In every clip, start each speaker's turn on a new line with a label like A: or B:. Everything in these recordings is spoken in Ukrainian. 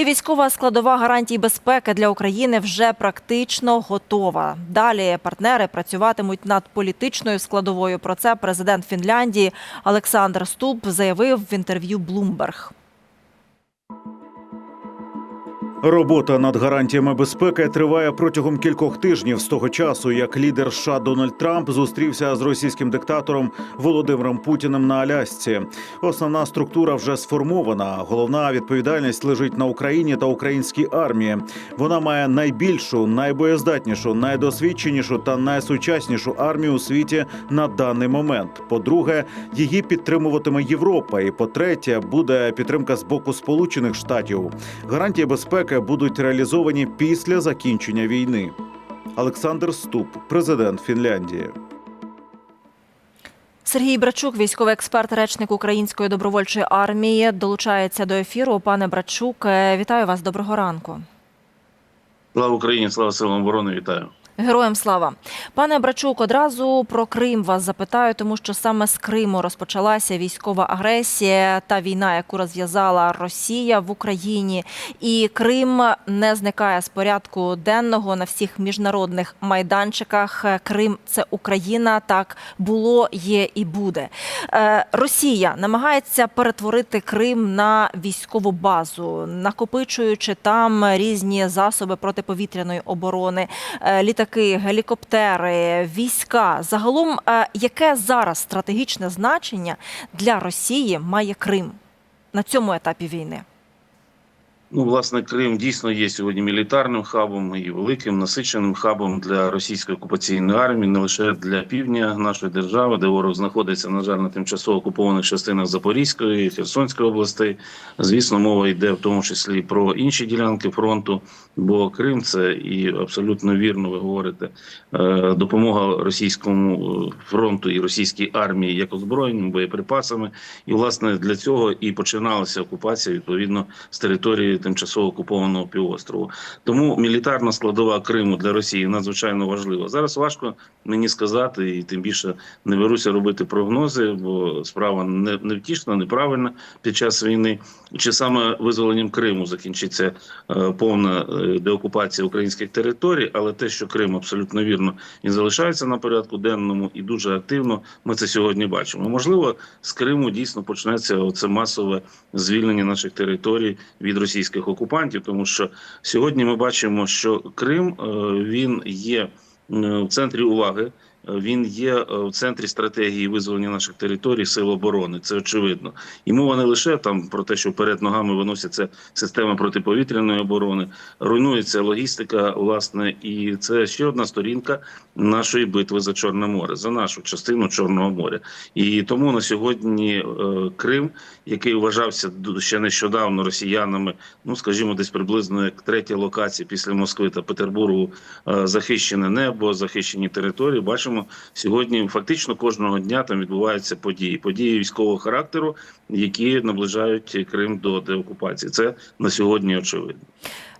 A: І військова складова гарантій безпеки для України вже практично готова. Далі партнери працюватимуть над політичною складовою. Про це президент Фінляндії Олександр Ступ заявив в інтерв'ю Bloomberg.
B: Робота над гарантіями безпеки триває протягом кількох тижнів з того часу, як лідер США Дональд Трамп зустрівся з російським диктатором Володимиром Путіним на Алясці. Основна структура вже сформована. Головна відповідальність лежить на Україні та українській армії. Вона має найбільшу, найбоєздатнішу, найдосвідченішу та найсучаснішу армію у світі на даний момент. По-друге, її підтримуватиме Європа. І по-третє, буде підтримка з боку Сполучених Штатів. Гарантії безпеки будуть реалізовані після закінчення війни. Олександр Ступ, президент Фінляндії.
A: Сергій Брачук, військовий експерт, речник Української добровольчої армії, долучається до ефіру. Пане Брачук, е, вітаю вас. Доброго ранку.
C: Слава Україні, слава силам оборони, вітаю.
A: Героям слава, пане Брачук. Одразу про Крим вас запитаю, тому що саме з Криму розпочалася військова агресія та війна, яку розв'язала Росія в Україні. І Крим не зникає з порядку денного на всіх міжнародних майданчиках. Крим це Україна. Так було, є і буде. Е, Росія намагається перетворити Крим на військову базу, накопичуючи там різні засоби протиповітряної оборони, е, літаки, гелікоптери, війська. Загалом, е, яке зараз стратегічне значення для Росії має Крим на цьому етапі війни?
C: Ну, власне, Крим дійсно є сьогодні мілітарним хабом і великим насиченим хабом для російської окупаційної армії, не лише для півдня нашої держави, де ворог знаходиться, на жаль, на тимчасово окупованих частинах Запорізької, Херсонської областей. Звісно, мова йде в тому числі про інші ділянки фронту. Бо Крим це і абсолютно вірно ви говорите. е, Допомога російському е, фронту і російській армії як озброєнням, боєприпасами. І власне для цього і починалася окупація відповідно з території тимчасово окупованого півострову. Тому мілітарна складова Криму для Росії надзвичайно важлива. Зараз важко мені сказати, і тим більше не беруся робити прогнози, бо справа не невтішна, неправильна під час війни. Чи саме визволенням Криму закінчиться е, повна е, деокупація українських територій, але те, що Крим абсолютно вірно він залишається на порядку денному і дуже активно, ми це сьогодні бачимо. Можливо, з Криму дійсно почнеться оце масове звільнення наших територій від російських окупантів, тому що сьогодні ми бачимо, що Крим е, він є е, в центрі уваги. Він є е, в центрі стратегії визволення наших територій сил оборони. Це очевидно. І мова не лише там про те, що перед ногами виносяться системи протиповітряної оборони, руйнується логістика, власне, і це ще одна сторінка нашої битви за Чорне море, за нашу частину Чорного моря. І тому на сьогодні е, Крим, який вважався ще нещодавно росіянами, ну скажімо, десь приблизно як третя локація після Москви та Петербургу, е, захищене небо, захищені території. Бачимо сьогодні. Фактично кожного дня там відбуваються події, події військового характеру, які наближають Крим до деокупації. Це на сьогодні очевидно.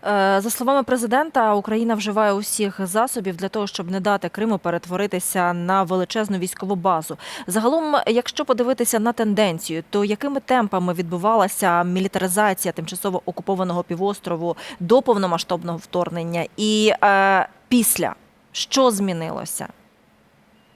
A: Е, За словами президента, Україна вживає усіх засобів для того, щоб не дати Криму перетворитися на величезну військову базу. Загалом, якщо подивитися на тенденцію, то якими темпами відбувалася мілітаризація тимчасово окупованого півострову до повномасштабного вторгнення, і е, після що змінилося?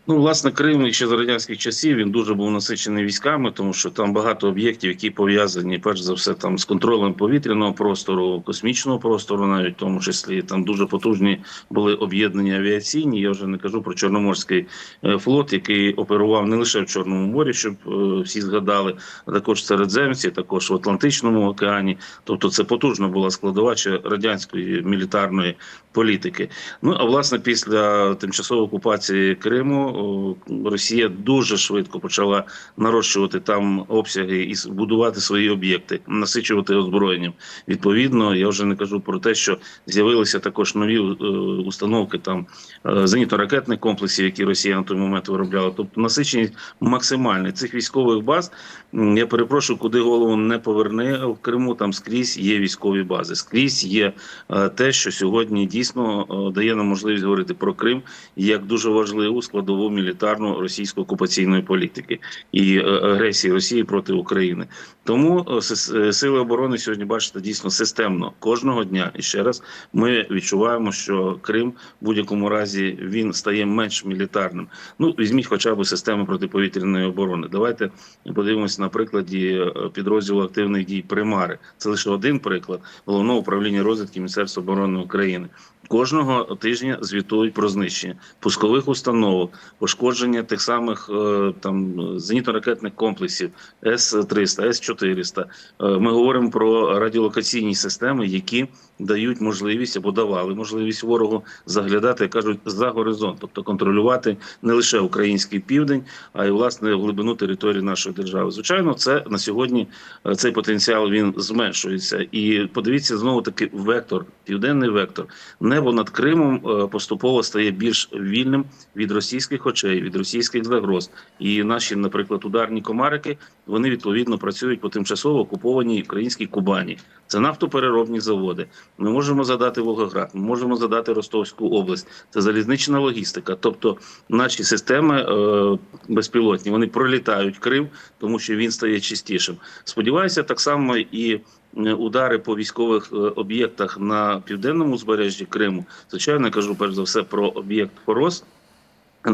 C: Ну, власне, Крим ще за радянських часів він дуже був насичений військами, тому що там багато об'єктів, які пов'язані перш за все там з контролем повітряного простору, космічного простору, навіть в тому числі там дуже потужні були об'єднання авіаційні. Я вже не кажу про Чорноморський е, флот, який оперував не лише в Чорному морі, щоб е, всі згадали, а також в Середземці, також в Атлантичному океані. Тобто, це потужна була складова ще радянської мілітарної політики. Ну а власне після тимчасової окупації Криму о, Росія дуже швидко почала нарощувати там обсяги і будувати свої об'єкти, насичувати озброєнням. Відповідно, я вже не кажу про те, що з'явилися також нові е, установки там е, зенітно-ракетних комплексів, які Росія на той момент виробляла. Тобто насиченість максимальна цих військових баз. Я перепрошую, куди голову не поверне в Криму. Там скрізь є військові бази, скрізь є е, те, що сьогодні дійсно е, дає нам можливість говорити про Крим як дуже важливу складову військову мілітарну російсько окупаційної політики і е, агресії Росії проти України. Тому е, е, сили оборони сьогодні бачите дійсно системно кожного дня. І ще раз ми відчуваємо, що Крим в будь-якому разі він стає менш мілітарним. Ну візьміть хоча б систему протиповітряної оборони. Давайте подивимося на прикладі підрозділу активних дій Примари. Це лише один приклад головного управління розвідки Міністерства оборони України. Кожного тижня звітують про знищення пускових установок, пошкодження тих самих е, там зенітно-ракетних комплексів С-300, С-400. Е, Ми говоримо про радіолокаційні системи, які дають можливість або давали можливість ворогу заглядати, як кажуть, за горизонт, тобто контролювати не лише український південь, а й власне глибину території нашої держави. Звичайно, це на сьогодні е, цей потенціал він зменшується. І подивіться знову таки вектор, південний вектор. Небо над Кримом е, поступово стає більш вільним від російських очей, від російських загроз. І наші, наприклад, ударні комарики вони відповідно працюють по тимчасово окупованій українській Кубані. Це нафтопереробні заводи. Ми можемо задати Волгоград, ми можемо задати Ростовську область. Це залізнична логістика. Тобто наші системи е, безпілотні вони пролітають Крим, тому що він стає чистішим. Сподіваюся, так само і е, удари по військових е, об'єктах на південному узбережжі Криму. Звичайно, я кажу перш за все про об'єкт Хорос.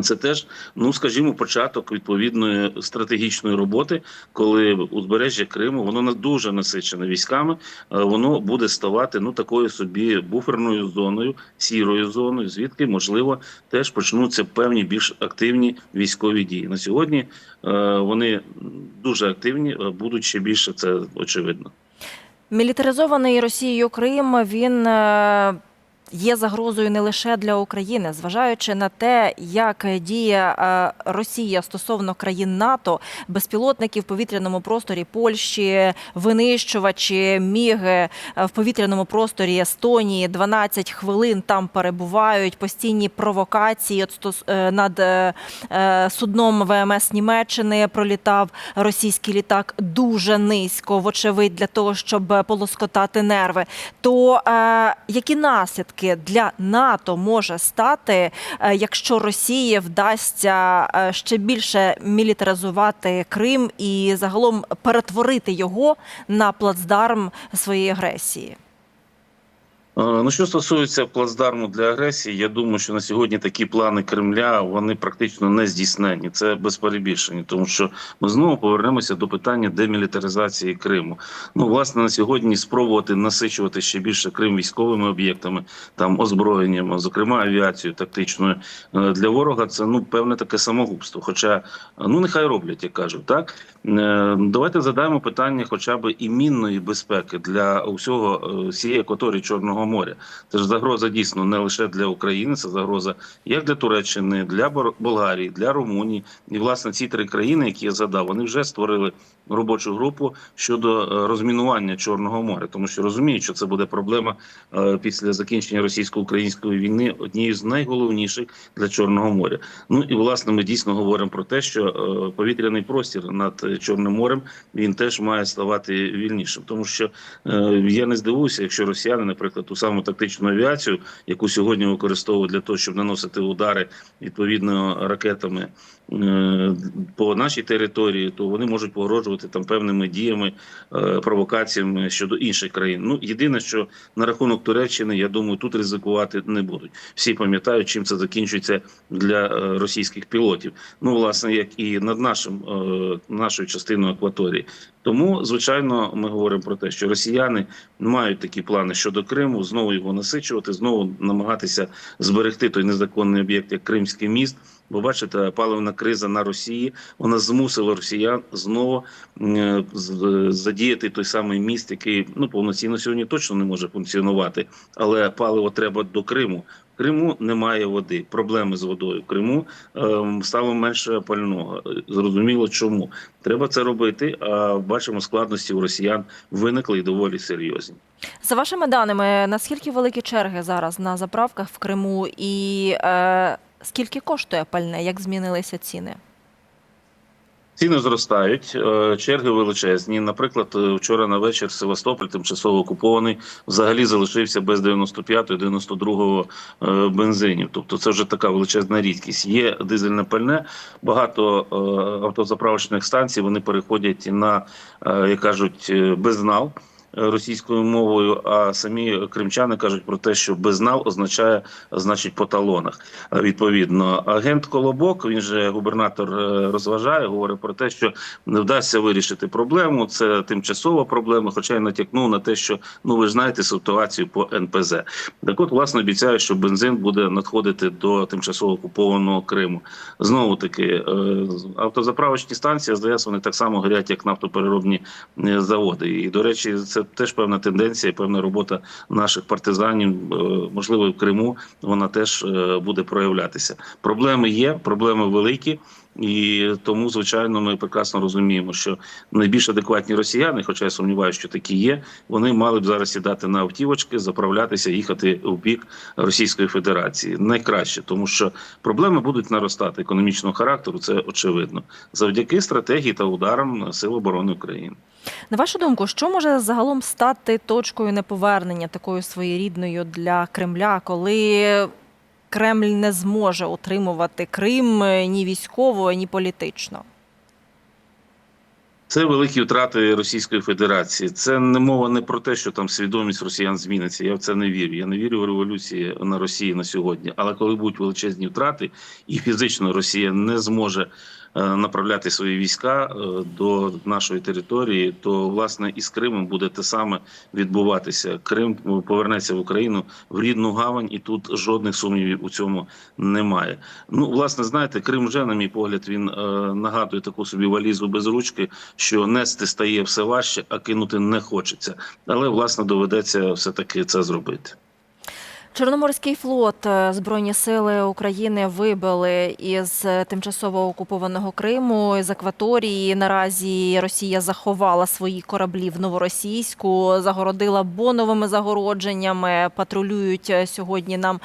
C: Це теж, ну скажімо, початок відповідної стратегічної роботи, коли узбережжя Криму воно дуже насичене військами. е, Воно буде ставати ну такою собі буферною зоною, сірою зоною, звідки можливо теж почнуться певні більш активні військові дії. На сьогодні е, вони дуже активні, е, будуть ще більше. Це очевидно.
A: Мілітаризований Росією Крим він є загрозою не лише для України, зважаючи на те, як діє е, Росія стосовно країн НАТО, безпілотники в повітряному просторі Польщі, винищувачі, міги е, в повітряному просторі Естонії 12 хвилин там перебувають, постійні провокації. Е, над судном ВМС Німеччини пролітав російський літак дуже низько, вочевидь, для того, щоб полоскотати нерви. То е, які наслідки для НАТО може стати, е, якщо Росії вдасться е, ще більше мілітаризувати Крим і загалом перетворити його на плацдарм своєї агресії?
C: Е, Ну, що стосується плацдарму для агресії, я думаю, що на сьогодні такі плани Кремля вони практично не здійснені. Це без перебільшення, тому що ми знову повернемося до питання демілітаризації Криму. Ну, власне, на сьогодні спробувати насичувати ще більше Крим військовими об'єктами, там озброєнням, зокрема авіацією тактичною е, для ворога. Це ну певне таке самогубство. Хоча ну нехай роблять, як кажуть, так Е, давайте задаємо питання, хоча б і мінної безпеки для усього всієї акваторії Чорного моря. Це ж загроза дійсно не лише для України, це загроза як для Туреччини, для Болгарії, для Румунії. І власне ці три країни, які я задав, вони вже створили робочу групу щодо е, розмінування Чорного моря, тому що розуміють, що це буде проблема е, після закінчення російсько-української війни, однією з найголовніших для Чорного моря. Ну і власне ми дійсно говоримо про те, що е, повітряний простір над Чорним морем він теж має ставати вільнішим, тому що я не здивуюся, якщо росіяни, наприклад, ту саму тактичну авіацію, яку сьогодні використовують для того, щоб наносити удари відповідно ракетами е, по нашій території, то вони можуть погрожувати там певними діями, е, провокаціями щодо інших країн. Ну єдине, що на рахунок Туреччини, я думаю, тут ризикувати не будуть. Всі пам'ятають, чим це закінчується для е, російських пілотів. Ну, власне, як і над нашим нашою частиною акваторії. Тому, звичайно, ми говоримо про те, що росіяни мають такі плани щодо Криму, знову його насичувати, знову намагатися зберегти той незаконний об'єкт, як Кримський міст. Бо бачите, паливна криза на Росії вона змусила росіян знову е, задіяти той самий міст, який ну повноцінно сьогодні точно не може функціонувати, але паливо треба до Криму. В Криму немає води, проблеми з водою. В Криму ем, стало менше пального. Зрозуміло, чому треба це робити. А бачимо, складності у росіян виникли і доволі серйозні.
A: За вашими даними, наскільки великі черги зараз на заправках в Криму і е, скільки коштує пальне? Як змінилися ціни?
C: Ціни зростають, е, черги величезні. Наприклад, е, вчора на вечір Севастополь, тимчасово окупований, взагалі залишився без 95-го, 92-го е, бензинів. Тобто це вже така величезна рідкість. Є дизельне пальне, багато автозаправочних станцій вони переходять на, як кажуть, безнал. Російською мовою, а самі кримчани кажуть про те, що безнал означає значить по талонах. Е, Відповідно, агент Колобок, він же губернатор е, розважає, говорить про те, що не вдасться вирішити проблему. Це тимчасова проблема. Хоча й натякнув на те, що ну ви знаєте ситуацію по НПЗ. Так, от власне обіцяє, що бензин буде надходити до тимчасово окупованого Криму. Знову таки, е, автозаправочні станції здається, вони так само горять, як нафтопереробні заводи. І до речі, це теж певна тенденція, певна робота наших партизанів, е, можливо, в Криму вона теж е, буде проявлятися. Проблеми є, проблеми великі. І тому, звичайно, ми прекрасно розуміємо, що найбільш адекватні росіяни, хоча я сумніваюся, що такі є, вони мали б зараз сідати на автівочки, заправлятися, їхати в бік Російської Федерації. Найкраще, тому що проблеми будуть наростати економічного характеру. Це очевидно, завдяки стратегії та ударам Сил оборони України.
A: На вашу думку, що може загалом стати точкою неповернення такою своєрідною для Кремля, коли Кремль не зможе утримувати Крим е, ні військово, ні політично?
C: Це великі втрати Російської Федерації. Це не мова не про те, що там свідомість росіян зміниться. Я в це не вірю. Я не вірю в революції на Росії на сьогодні. Але коли будуть величезні втрати, і фізично Росія не зможе направляти свої війська е, до нашої території, то власне і з Кримом буде те саме відбуватися. Крим повернеться в Україну в рідну гавань, і тут жодних сумнівів у цьому немає. Ну, власне, знаєте, Крим вже, на мій погляд, він е, нагадує таку собі валізу без ручки, що нести стає все важче, а кинути не хочеться. Але власне доведеться все таки це зробити.
A: Чорноморський флот е, Збройні сили України вибили із е, тимчасово окупованого Криму з акваторії. Наразі Росія заховала свої кораблі в Новоросійську, загородила боновими загородженнями. Патрулюють е, сьогодні. Нам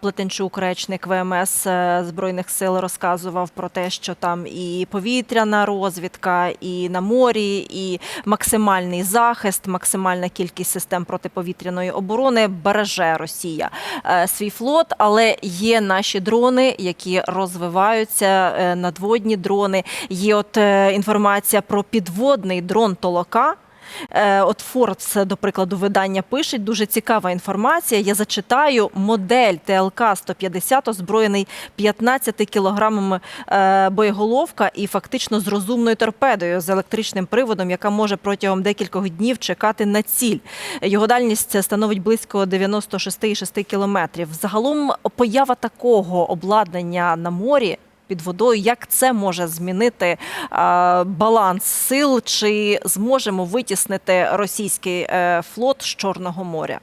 A: Плетенчук, речник ВМС Збройних сил, розказував про те, що там і повітряна розвідка, і на морі, і максимальний захист, максимальна кількість систем протиповітряної оборони береже Росія е, свій флот, але є наші дрони, які розвиваються, е, надводні дрони. Є от е, інформація про підводний дрон Толока. Е, От Форбс, до прикладу, видання пише дуже цікава інформація. Я зачитаю модель ТЛК 150 озброєний 15 кілограмами е, боєголовка і фактично з розумною торпедою з електричним приводом, яка може протягом декількох днів чекати на ціль. Його дальність становить близько 96,6 кілометрів. Загалом поява такого обладнання на морі. Під водою, як це може змінити е, баланс сил? Чи зможемо витіснити російський е, флот з Чорного моря?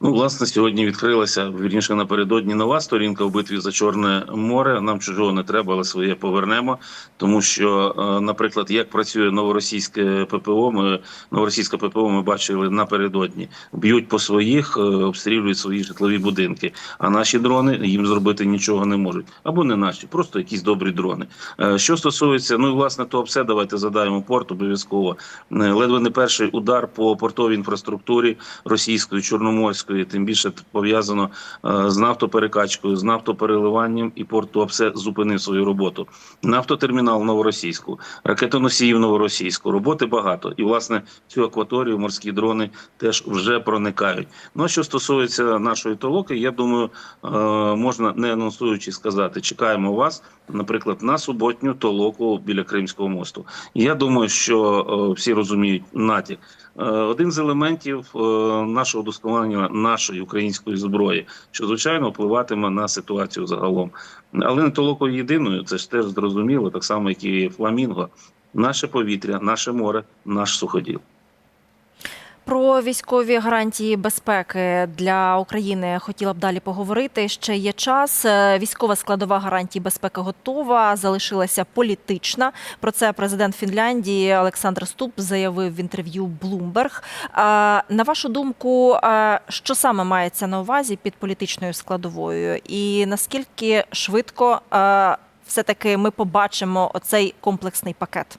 C: Ну, власне, сьогодні відкрилася вірніше напередодні нова сторінка в битві за Чорне море. Нам чужого не треба, але своє повернемо. Тому що, е, наприклад, як працює новоросійське ППО, ми новоросійське ППО ми бачили напередодні. Б'ють по своїх, е, обстрілюють свої житлові будинки. А наші дрони їм зробити нічого не можуть. Або не наші, просто якісь добрі дрони. Е, Що стосується, ну і власне то все, давайте задаємо порт обов'язково. Ледве не перший удар по портовій інфраструктурі російської чорноморської, тим більше пов'язано е, з нафтоперекачкою, з нафтопереливанням, і порт Туапсе зупинив свою роботу. Нафтотермінал Новоросійську, ракетоносії в Новоросійську. Роботи багато. І власне цю акваторію морські дрони теж вже проникають. Ну а що стосується нашої толоки, я думаю, е, можна не анонсуючи сказати, чекаємо вас, наприклад, на суботню толоку біля Кримського мосту. Я думаю, що е, всі розуміють натяк. Е, Один з елементів е, нашого досконалення нашої української зброї, що звичайно впливатиме на ситуацію загалом, але не толоко єдиною, це ж теж зрозуміло, так само як і фламінго. Наше повітря, наше море, наш суходіл.
A: Про військові гарантії безпеки для України хотіла б далі поговорити. Ще є час. Е, Військова складова гарантій безпеки готова. Залишилася політична. Про це президент Фінляндії Олександр Ступ заявив в інтерв'ю Bloomberg. На вашу думку, що саме мається на увазі під політичною складовою, і наскільки швидко все таки ми побачимо оцей комплексний пакет?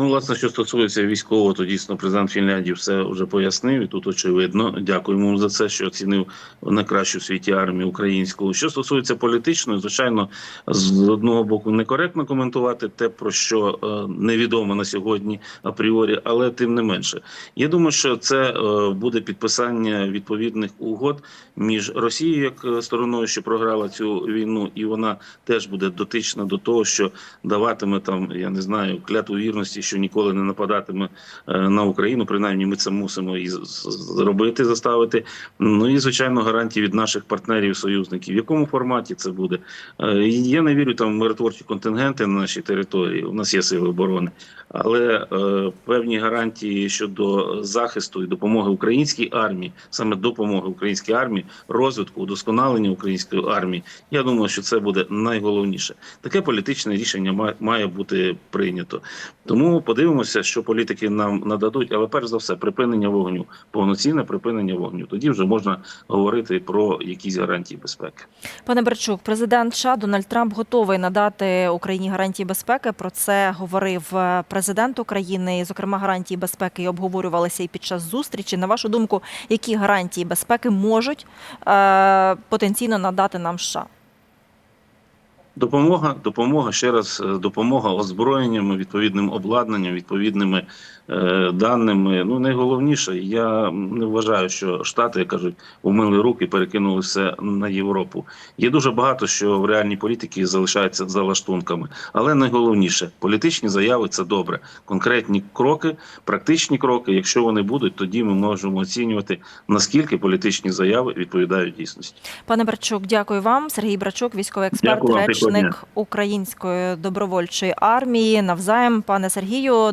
C: Ну, власне, що стосується військового, то дійсно президент Фінляндії все вже пояснив. І тут очевидно. Дякуємо за це, що оцінив найкращу в світі армію українську. Що стосується політичної, звичайно, з одного боку некоректно коментувати те, про що е, невідомо на сьогодні апріорі, але тим не менше. Я думаю, що це е, буде підписання відповідних угод між Росією як е, стороною, що програла цю війну, і вона теж буде дотична до того, що даватиме там, я не знаю, клятву вірності, що ніколи не нападатиме е, на Україну. Принаймні, ми це мусимо і зробити, заставити. Ну і звичайно, гарантії від наших партнерів, союзників. В якому форматі це буде? Е, Я не вірю там в миротворчі контингенти на нашій території. У нас є сили оборони, але е, певні гарантії щодо захисту і допомоги українській армії, саме допомоги українській армії, розвитку, удосконалення української армії. Я думаю, що це буде найголовніше. Таке політичне рішення має бути прийнято. Тому подивимося, що політики нам нададуть, але перш за все, припинення вогню, повноцінне припинення вогню. Тоді вже можна говорити про якісь гарантії безпеки.
A: Пане Берчук, президент США Дональд Трамп готовий надати Україні гарантії безпеки. Про це говорив е, президент України. Зокрема, гарантії безпеки і обговорювалися і під час зустрічі. На вашу думку, які гарантії безпеки можуть е, потенційно надати нам США?
C: Допомога, допомога ще раз, е, допомога озброєнням, відповідним обладнанням, відповідними е, даними. Ну найголовніше, я не вважаю, що штати як кажуть, умили руки, перекинули все на Європу. Є дуже багато що в реальній політиці залишається за лаштунками, але найголовніше політичні заяви це добре. Конкретні кроки, практичні кроки. Якщо вони будуть, тоді ми можемо оцінювати наскільки політичні заяви відповідають дійсності.
A: Пане Брачук, дякую вам. Сергій Брачук, військовий експерт,
C: Дякую вам,
A: речник. Української добровольчої армії. Навзаєм, пане Сергію.